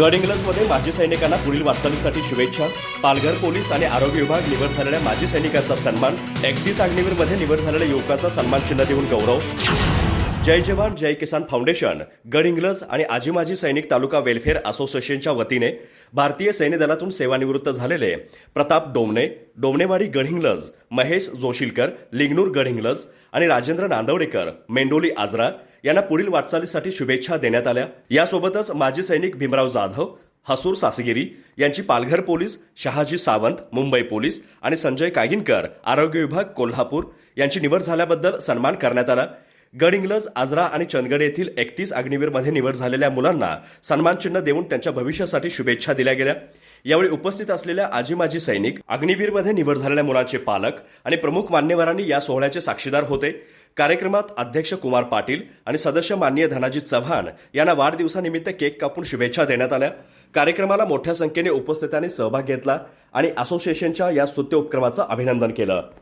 गड इंग्लंडमध्ये माजी सैनिकांना पुढील वाटचालीसाठी शुभेच्छा. पालघर पोलीस आणि आरोग्य विभाग निवड झालेल्या माजी सैनिकांचा सन्मान. एकतीस अग्निवीरमध्ये निवड झालेल्या युवकाचा सन्मान चिन्ह देऊन गौरव. जय जवान जय किसान फाउंडेशन गडहिंग्लज आणि आजी माजी सैनिक तालुका वेलफेअर असोसिएशनच्या वतीने भारतीय सैन्य दलातून सेवानिवृत्त झालेले प्रताप डोमणे डोमणेवाडी गडहिंग्लज महेश जोशीलकर लिंगनूर गडहिंग्लज आणि राजेंद्र नांदवडेकर मेंडोली आजरा यांना पुढील वाटचालीसाठी शुभेच्छा देण्यात आल्या. यासोबतच माजी सैनिक भीमराव जाधव हसूर सासगिरी यांची पालघर पोलीस शहाजी सावंत मुंबई पोलीस आणि संजय कागिनकर आरोग्य विभाग कोल्हापूर यांची निवड झाल्याबद्दल सन्मान करण्यात आला. गडहिंग्लज आजरा आणि चंदगड येथील एकतीस अग्निवीरमध्ये निवड झालेल्या मुलांना सन्मानचिन्ह देऊन त्यांच्या भविष्यासाठी शुभेच्छा दिल्या गेल्या. यावेळी उपस्थित असलेल्या आजी माजी सैनिक अग्निवीरमध्ये निवड झालेल्या मुलांचे पालक आणि प्रमुख मान्यवरांनी या सोहळ्याचे साक्षीदार होते. कार्यक्रमात अध्यक्ष कुमार पाटील आणि सदस्य माननीय धनाजी चव्हाण यांना वाढदिवसानिमित्त केक कापून शुभेच्छा देण्यात आल्या. कार्यक्रमाला मोठ्या संख्येने उपस्थितांनी सहभाग घेतला आणि असोसिएशनच्या या स्तुत्य उपक्रमाचं अभिनंदन केलं.